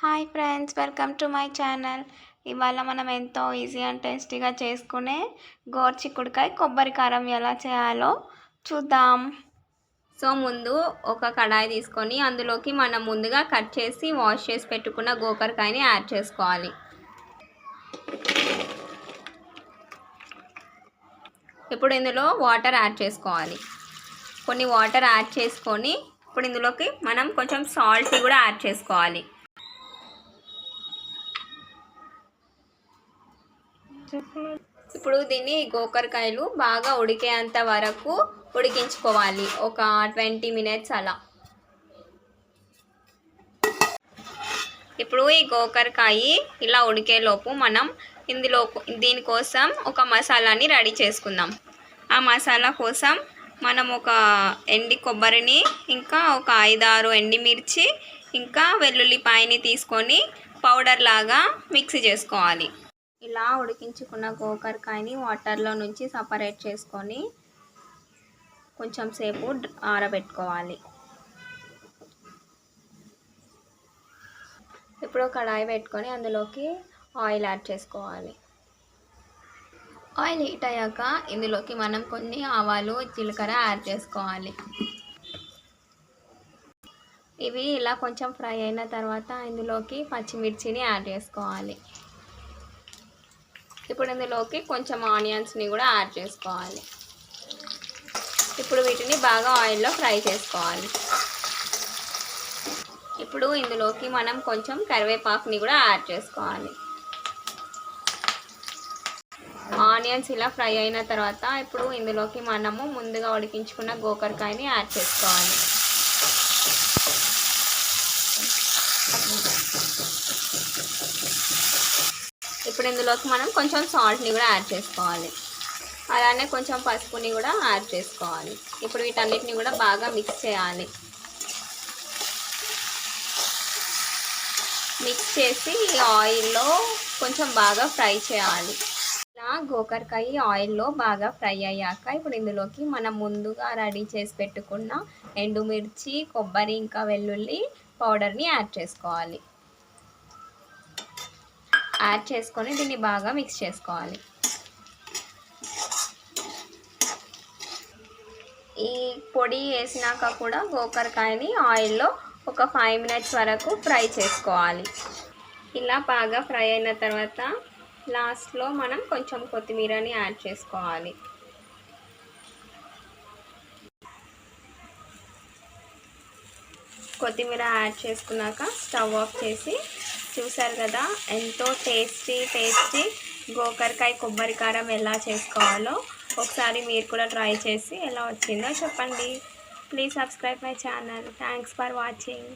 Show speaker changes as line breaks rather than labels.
Hi friends welcome to my channel. ఇవాళ మనం ఎంతో ఈజీ అండ్ టేస్టీగా చేసుకునే గోర్చిక్కుడికాయ కొబ్బరి కారం ఎలా చేయాలో చూద్దాం.
సో ముందు ఒక కడాయి తీసుకొని అందులోకి మనం ముందుగా కట్ చేసి వాష్ చేసి పెట్టుకున్న గోకరకాయని యాడ్ చేసుకోవాలి. ఇప్పుడు ఇందులో వాటర్ యాడ్ చేసుకోవాలి. కొన్ని వాటర్ యాడ్ చేసుకొని ఇప్పుడు ఇందులోకి మనం కొంచెం సాల్ట్ కూడా యాడ్ చేసుకోవాలి. ఇప్పుడు దీన్ని గోకరకాయలు బాగా ఉడికేంత వరకు ఉడికించుకోవాలి. ఒక ట్వంటీ మినిట్స్ అలా. ఇప్పుడు ఈ గోకరకాయ ఇలా ఉడికేలోపు మనం ఇందులో దీనికోసం ఒక మసాలాని రెడీ చేసుకుందాం. ఆ మసాలా కోసం మనం ఒక ఎండి కొబ్బరిని ఇంకా ఒక ఐదారు ఎండిమిర్చి ఇంకా వెల్లుల్లిపాయని తీసుకొని పౌడర్ లాగా మిక్స్ చేసుకోవాలి. ఇలా ఉడికించుకున్న గోకరకాయని వాటర్లో నుంచి సపరేట్ చేసుకొని కొంచెం సేపు ఆరబెట్టుకోవాలి. ఇప్పుడు కడాయి పెట్టుకొని అందులోకి ఆయిల్ యాడ్ చేసుకోవాలి. ఆయిల్ హీట్ అయ్యాక ఇందులోకి మనం కొన్ని ఆవాలు జీలకర్ర యాడ్ చేసుకోవాలి. ఇవి ఇలా కొంచెం ఫ్రై అయిన తర్వాత ఇందులోకి పచ్చిమిర్చిని యాడ్ చేసుకోవాలి. ఇప్పుడు ఇందులోకి కొంచెం ఆనియన్స్ని కూడా యాడ్ చేసుకోవాలి. ఇప్పుడు వీటిని బాగా ఆయిల్లో ఫ్రై చేసుకోవాలి. ఇప్పుడు ఇందులోకి మనం కొంచెం కరివేపాకుని కూడా యాడ్ చేసుకోవాలి. ఆనియన్స్ ఇలా ఫ్రై అయిన తర్వాత ఇప్పుడు ఇందులోకి మనము ముందుగా ఉడికించుకున్న గోకరకాయని యాడ్ చేసుకోవాలి. ఇప్పుడు ఇందులోకి మనం కొంచెం సాల్ట్ని కూడా యాడ్ చేసుకోవాలి. అలానే కొంచెం పసుపుని కూడా యాడ్ చేసుకోవాలి. ఇప్పుడు వీటన్నిటిని కూడా బాగా మిక్స్ చేయాలి. మిక్స్ చేసి ఆయిల్లో కొంచెం బాగా ఫ్రై చేయాలి. ఇలా గోకరకాయ ఆయిల్లో బాగా ఫ్రై అయ్యాక ఇప్పుడు ఇందులోకి మనం ముందుగా రెడీ చేసి పెట్టుకున్న ఎండుమిర్చి కొబ్బరి ఇంకా వెల్లుల్లి పౌడర్ని యాడ్ చేసుకోవాలి. యాడ్ చేసుకొని దీన్ని బాగా మిక్స్ చేసుకోవాలి. ఈ పొడి వేసినాక కూడా గోకరకాయని ఆయిల్లో ఒక ఫైవ్ మినిట్స్ వరకు ఫ్రై చేసుకోవాలి. ఇలా బాగా ఫ్రై అయిన తర్వాత లాస్ట్లో మనం కొంచెం కొత్తిమీరని యాడ్ చేసుకోవాలి. కొత్తిమీర యాడ్ చేసుకున్నాక స్టవ్ ఆఫ్ చేసి చూసారు కదా? ఎంతో టేస్టీ టేస్టీ గోకరకాయ కొబ్బరి కారం ఎలా చేసుకోవాలో ఒకసారి మీరు కూడా ట్రై చేసి ఎలా వచ్చిందో చెప్పండి. Please subscribe my channel thanks for watching